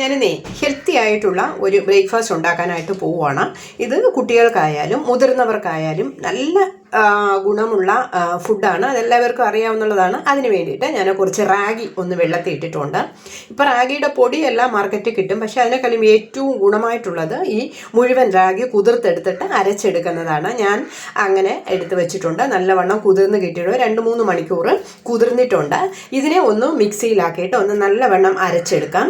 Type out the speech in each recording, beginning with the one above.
ഞാനിന്നേ healthy ആയിട്ടുള്ള ഒരു breakfast ഉണ്ടാക്കാനായിട്ട് പോവുകയാണ് ഇത് കുട്ടികൾക്കായാലും മുതിർന്നവർക്കായാലും നല്ല ഗുണമുള്ള ഫുഡാണ് അതെല്ലാവർക്കും അറിയാവുന്നതാണ്. അതിന് വേണ്ടിയിട്ട് ഞാൻ കുറച്ച് റാഗി ഒന്ന് വെള്ളത്തിൽ ഇട്ടിട്ടുണ്ട്. ഇപ്പോൾ റാഗിയുടെ പൊടിയെല്ലാം മാർക്കറ്റിൽ കിട്ടും. പക്ഷേ അതിനേക്കാളും ഏറ്റവും ഗുണമായിട്ടുള്ളത് ഈ മുഴുവൻ റാഗി കുതിർത്തെടുത്തിട്ട് അരച്ചെടുക്കുന്നതാണ്. ഞാൻ അങ്ങനെ എടുത്ത് വെച്ചിട്ടുണ്ട്. നല്ലവണ്ണം കുതിർന്ന് കിട്ടിയിട്ട് രണ്ട് മൂന്ന് മണിക്കൂർ കുതിർന്നിട്ടുണ്ട്. ഇതിനെ ഒന്ന് മിക്സിയിലാക്കിയിട്ട് ഒന്ന് നല്ലവണ്ണം അരച്ചെടുക്കാം.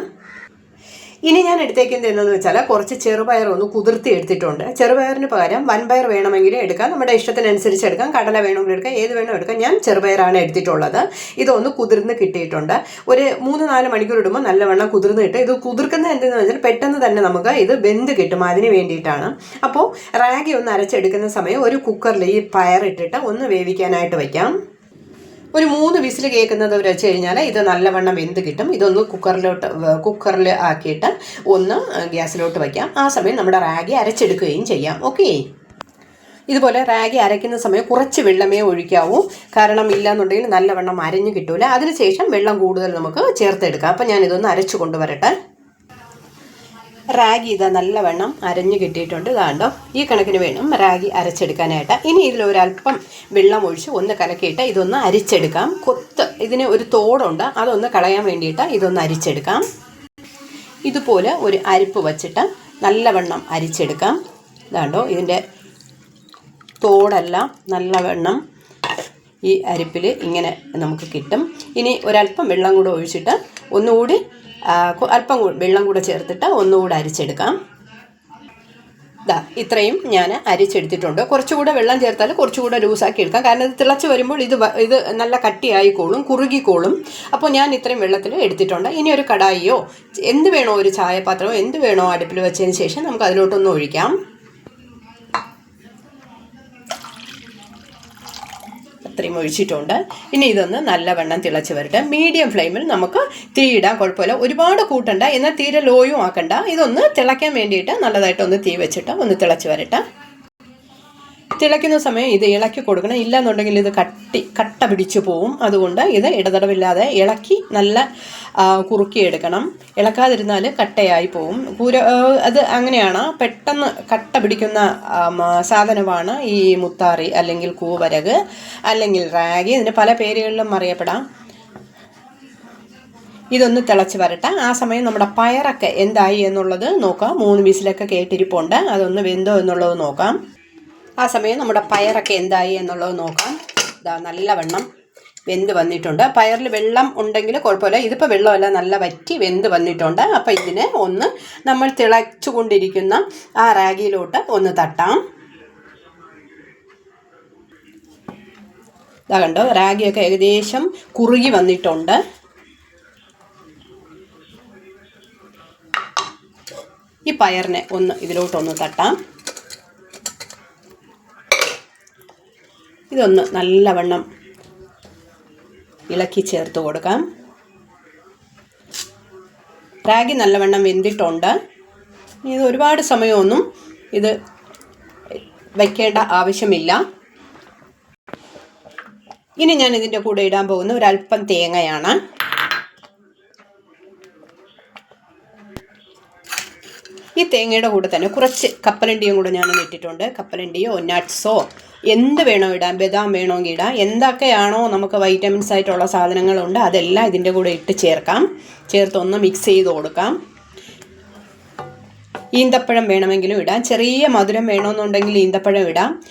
ഇനി ഞാൻ എടുത്തേക്കുന്നത് എന്തെന്ന് വെച്ചാൽ കുറച്ച് ചെറുപയർ ഒന്ന് കുതിർത്തി എടുത്തിട്ടുണ്ട്. ചെറുപയറിന് പകരം വൻപയർ വേണമെങ്കിൽ എടുക്കാം. നമ്മുടെ ഇഷ്ടത്തിനനുസരിച്ച് എടുക്കാം. കടല വേണമെങ്കിൽ എടുക്കാം. ഏത് വേണം എടുക്കാം. ഞാൻ ചെറുപയറാണ് എടുത്തിട്ടുള്ളത്. ഇതൊന്ന് കുതിർന്ന് കിട്ടിയിട്ടുണ്ട്. ഒരു മൂന്ന് നാല് മണിക്കൂർ ഇടുമ്പോൾ നല്ലവണ്ണം കുതിർന്ന് കിട്ടും. ഇത് കുതിർക്കുന്ന എന്തെന്ന് വെച്ചാൽ പെട്ടെന്ന് തന്നെ നമുക്ക് ഇത് വെന്ത് കിട്ടും. അതിന് വേണ്ടിയിട്ടാണ്. അപ്പോൾ റാഗി ഒന്ന് അരച്ചെടുക്കുന്ന സമയം ഒരു കുക്കറിൽ ഈ പയർ ഇട്ടിട്ട് ഒന്ന് വേവിക്കാനായിട്ട് വയ്ക്കാം. ഒരു മൂന്ന് വിസിൽ കേൾക്കുന്നത് വെച്ച് കഴിഞ്ഞാൽ ഇത് നല്ലവണ്ണം വെന്ത് കിട്ടും. ഇതൊന്ന് കുക്കറിലോട്ട് കുക്കറിൽ ആക്കിയിട്ട് ഒന്ന് ഗ്യാസിലോട്ട് വയ്ക്കാം ആ സമയം നമ്മുടെ റാഗി അരച്ചെടുക്കുകയും ചെയ്യാം. ഓക്കേ? ഇതുപോലെ റാഗി അരയ്ക്കുന്ന സമയം കുറച്ച് വെള്ളമേ ഒഴിക്കാവൂ. കാരണം ഇല്ലാന്നുണ്ടെങ്കിൽ നല്ലവണ്ണം അരഞ്ഞു കിട്ടൂല. അതിനുശേഷം വെള്ളം കൂടുതൽ നമുക്ക് ചേർത്തെടുക്കാം. അപ്പം ഞാനിതൊന്ന് അരച്ചു കൊണ്ടുവരട്ടെ. റാഗി ഇതാ നല്ലവണ്ണം അരഞ്ഞു കിട്ടിയിട്ടുണ്ട് ഇതാണ്ടോ. ഈ കണക്കിന് വേണം റാഗി അരച്ചെടുക്കാനായിട്ട്. ഇനി ഇതിലൊരല്പം വെള്ളം ഒഴിച്ച് ഒന്ന് കലക്കിയിട്ട് ഇതൊന്ന് അരിച്ചെടുക്കാം. കൊത്ത് ഇതിന് ഒരു തോടുണ്ട് അതൊന്ന് കളയാൻ വേണ്ടിയിട്ട് ഇതൊന്ന് അരിച്ചെടുക്കാം. ഇതുപോലെ ഒരു അരിപ്പ് വച്ചിട്ട് നല്ലവണ്ണം അരിച്ചെടുക്കാം. ഇതാണ്ടോ ഇതിന്റെ തോടെല്ലാം നല്ലവണ്ണം ഈ അരിപ്പിൽ ഇങ്ങനെ നമുക്ക് കിട്ടും. ഇനി ഒരല്പം വെള്ളം കൂടെ ഒഴിച്ചിട്ട് ഒന്നുകൂടി അല്പം വെള്ളം കൂടെ ചേർത്തിട്ട് ഒന്നുകൂടെ അരിച്ചെടുക്കാം. ഇതാ ഇത്രയും ഞാൻ അരിച്ചെടുത്തിട്ടുണ്ട്. കുറച്ചുകൂടെ വെള്ളം ചേർത്താൽ കുറച്ചുകൂടെ ലൂസാക്കി എടുക്കാം. കാരണം ഇത് തിളച്ച് വരുമ്പോൾ ഇത് ഇത് നല്ല കട്ടിയായിക്കോളും കുറുകിക്കോളും. അപ്പോൾ ഞാൻ ഇത്രയും വെള്ളത്തിൽ എടുത്തിട്ടുണ്ട്. ഇനി ഒരു കടായിയോ എന്ത് വേണോ ഒരു ചായപാത്രമോ എന്ത് വേണോ അടുപ്പിൽ വെച്ചതിന് ശേഷം നമുക്ക് അതിലോട്ടൊന്ന് ഒഴിക്കാം. അത്രയും ഒഴിച്ചിട്ടുണ്ട്. ഇനി ഇതൊന്ന് നല്ലവണ്ണം തിളച്ച് വരട്ടെ. മീഡിയം ഫ്ലെയിമിൽ നമുക്ക് തീ ഇടാൻ കുഴപ്പമില്ല. ഒരുപാട് കൂട്ടണ്ട എന്നാൽ തീരെ ലോയും ആക്കണ്ട. ഇതൊന്ന് തിളയ്ക്കാൻ വേണ്ടിയിട്ട് നല്ലതായിട്ടൊന്ന് തീ വെച്ചിട്ട് ഒന്ന് തിളച്ച് വരട്ടെ. തിളയ്ക്കുന്ന സമയം ഇത് ഇളക്കി കൊടുക്കണം. ഇല്ലാന്നുണ്ടെങ്കിൽ ഇത് കട്ടി കട്ട പിടിച്ചു പോവും. അതുകൊണ്ട് ഇത് ഇടതടവില്ലാതെ ഇളക്കി നല്ല കുറുക്കി എടുക്കണം. ഇളക്കാതിരുന്നാൽ കട്ടയായി പോവും. കൂര അത് അങ്ങനെയാണ്. പെട്ടെന്ന് കട്ട പിടിക്കുന്ന സാധനമാണ് ഈ മുത്താറി അല്ലെങ്കിൽ കൂവരക് അല്ലെങ്കിൽ റാഗി. ഇതിന് പല പേരുകളിലും അറിയപ്പെടാം. ഇതൊന്ന് തിളച്ച് വരട്ടെ. ആ സമയം നമ്മുടെ പയറൊക്കെ എന്തായി എന്നുള്ളത് നോക്കാം. മൂന്ന് വിസിലൊക്കെ കേട്ടിരിപ്പുണ്ട്. അതൊന്ന് വെന്തോ എന്നുള്ളത് നോക്കാം. ആ സമയം നമ്മുടെ പയറൊക്കെ എന്തായി എന്നുള്ളത് നോക്കാം. ഇതാ നല്ലവണ്ണം വെന്ത് വന്നിട്ടുണ്ട്. പയറിൽ വെള്ളം ഉണ്ടെങ്കിൽ കുഴപ്പമില്ല. ഇതിപ്പോൾ വെള്ളമല്ല നല്ല വറ്റി വെന്ത് വന്നിട്ടുണ്ട്. അപ്പോൾ ഇതിനെ ഒന്ന് നമ്മൾ തിളച്ചുകൊണ്ടിരിക്കുന്ന ആ റാഗിയിലോട്ട് ഒന്ന് തട്ടാം. ഇതാ കണ്ടോ റാഗിയൊക്കെ ഏകദേശം കുറുകി വന്നിട്ടുണ്ട്. ഈ പയറിനെ ഒന്ന് ഇതിലോട്ടൊന്ന് തട്ടാം. ഇതൊന്ന് നല്ലവണ്ണം ഇളക്കി ചേർത്ത് കൊടുക്കാം. റാഗി നല്ലവണ്ണം വെന്തിട്ടുണ്ട്. ഇത് ഒരുപാട് സമയമൊന്നും ഇത് വയ്ക്കേണ്ട ആവശ്യമില്ല. ഇനി ഞാൻ ഇതിന്റെ കൂടെ ഇടാൻ പോകുന്ന ഒരല്പം തേങ്ങയാണ്. ഈ തേങ്ങയുടെ കൂടെ തന്നെ കുറച്ച് കപ്പലണ്ടിയും കൂടെ ഞാൻ ഇട്ടിട്ടുണ്ട്. കപ്പലണ്ടിയോ നട്ട്സോ എന്ത് വേണോ ഇടാം ബദാം വേണമെങ്കിൽ ഇടാം. എന്തൊക്കെയാണോ നമുക്ക് വൈറ്റമിൻസ് ആയിട്ടുള്ള സാധനങ്ങളുണ്ട് അതെല്ലാം ഇതിന്റെ കൂടെ ഇട്ട് ചേർക്കാം. ചേർത്തൊന്ന് മിക്സ് ചെയ്ത് കൊടുക്കാം. ഈന്തപ്പഴം വേണമെങ്കിലും ഇടാം. ചെറിയ മധുരം വേണമെന്നുണ്ടെങ്കിൽ ഈന്തപ്പഴം ഇടാം.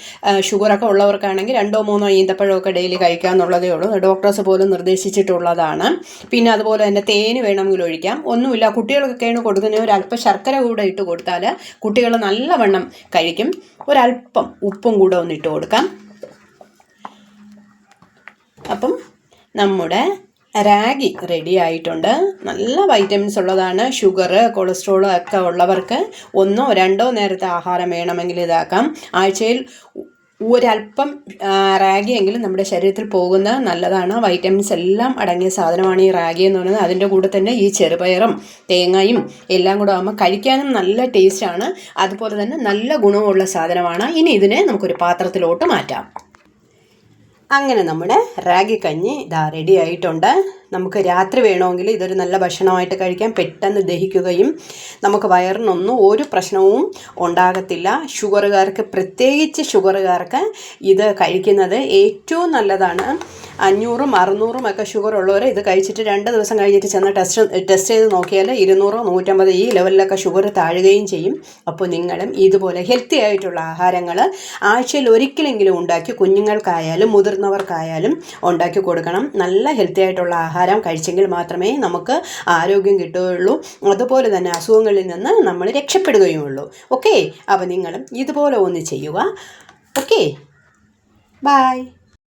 ഷുഗറൊക്കെ ഉള്ളവർക്കാണെങ്കിൽ രണ്ടോ മൂന്നോ ഈന്തപ്പഴമൊക്കെ ഡെയിലി കഴിക്കാമെന്നുള്ളതേ ഉള്ളൂ. ഡോക്ടേഴ്സ് പോലും നിർദ്ദേശിച്ചിട്ടുള്ളതാണ്. പിന്നെ അതുപോലെ തന്നെ തേന് വേണമെങ്കിൽ ഒഴിക്കാം. ഒന്നുമില്ല കുട്ടികൾക്കൊക്കെയാണ് കൊടുക്കുന്നത്. ഒരല്പം ശർക്കര കൂടെ ഇട്ട് കൊടുത്താൽ കുട്ടികൾ നല്ലവണ്ണം കഴിക്കും. ഒരല്പം ഉപ്പും കൂടെ ഒന്ന് ഇട്ട് കൊടുക്കാം. അപ്പം നമ്മുടെ റാഗി റെഡി ആയിട്ടുണ്ട്. നല്ല വൈറ്റമിൻസ് ഉള്ളതാണ്. ഷുഗർ കൊളസ്ട്രോൾ ഒക്കെ ഉള്ളവർക്ക് ഒന്നോ രണ്ടോ നേരത്തെ ആഹാരം വേണമെങ്കിൽ ഇതാക്കാം. ആഴ്ചയിൽ ഒരല്പം ആ, റാഗി എങ്കിലും നമ്മുടെ ശരീരത്തിൽ പോകുന്ന നല്ലതാണ്. വൈറ്റമിൻസ് എല്ലാം അടങ്ങിയ സാധനമാണ് ഈ റാഗി എന്ന് പറയുന്നത്. അതിന്റെ കൂടെ തന്നെ ഈ ചെറുപയറും തേങ്ങയും എല്ലാം കൂടെ ആകുമ്പോൾ കഴിക്കാനും നല്ല ടേസ്റ്റാണ് അതുപോലെ തന്നെ നല്ല ഗുണമുള്ള സാധനമാണ്. ഇനി ഇതിനെ നമുക്കൊരു പാത്രത്തിലോട്ട് മാറ്റാം. അങ്ങനെ നമ്മുടെ റാഗി കഞ്ഞി ഇതാ റെഡി ആയിട്ടുണ്ട്. നമുക്ക് രാത്രി വേണമെങ്കിൽ ഇതൊരു നല്ല ഭക്ഷണമായിട്ട് കഴിക്കാം. പെട്ടെന്ന് ദഹിക്കുകയും നമുക്ക് വയറിനൊന്നും ഒരു പ്രശ്നവും ഉണ്ടാകത്തില്ല. ഷുഗറുകാർക്ക് പ്രത്യേകിച്ച് ഷുഗറുകാർക്ക് ഇത് കഴിക്കുന്നത് ഏറ്റവും നല്ലതാണ്. അഞ്ഞൂറും അറുന്നൂറും ഒക്കെ ഷുഗർ ഉള്ളവർ ഇത് കഴിച്ചിട്ട് രണ്ട് ദിവസം കഴിഞ്ഞിട്ട് ചെന്ന് ടെസ്റ്റ് ടെസ്റ്റ് ചെയ്ത് നോക്കിയാൽ ഇരുന്നൂറോ നൂറ്റമ്പത് ഈ ലെവലിലൊക്കെ ഷുഗർ താഴുകയും ചെയ്യും. അപ്പോൾ നിങ്ങളും ഇതുപോലെ ഹെൽത്തി ആയിട്ടുള്ള ആഹാരങ്ങൾ ആഴ്ചയിൽ ഒരിക്കലെങ്കിലും ഉണ്ടാക്കി കുഞ്ഞുങ്ങൾക്കായാലും മുതിർന്നവർക്കായാലും ഉണ്ടാക്കി കൊടുക്കണം. നല്ല ഹെൽത്തി ആയിട്ടുള്ള ആഹാരം കഴിച്ചെങ്കിൽ മാത്രമേ നമുക്ക് ആരോഗ്യം കിട്ടുകയുള്ളൂ. അതുപോലെ തന്നെ അസുഖങ്ങളിൽ നിന്ന് നമ്മൾ രക്ഷപ്പെടുകയുമുള്ളൂ. ഓക്കെ അപ്പോൾ നിങ്ങളും ഇതുപോലെ ഒന്ന് ചെയ്യുക. Okay bye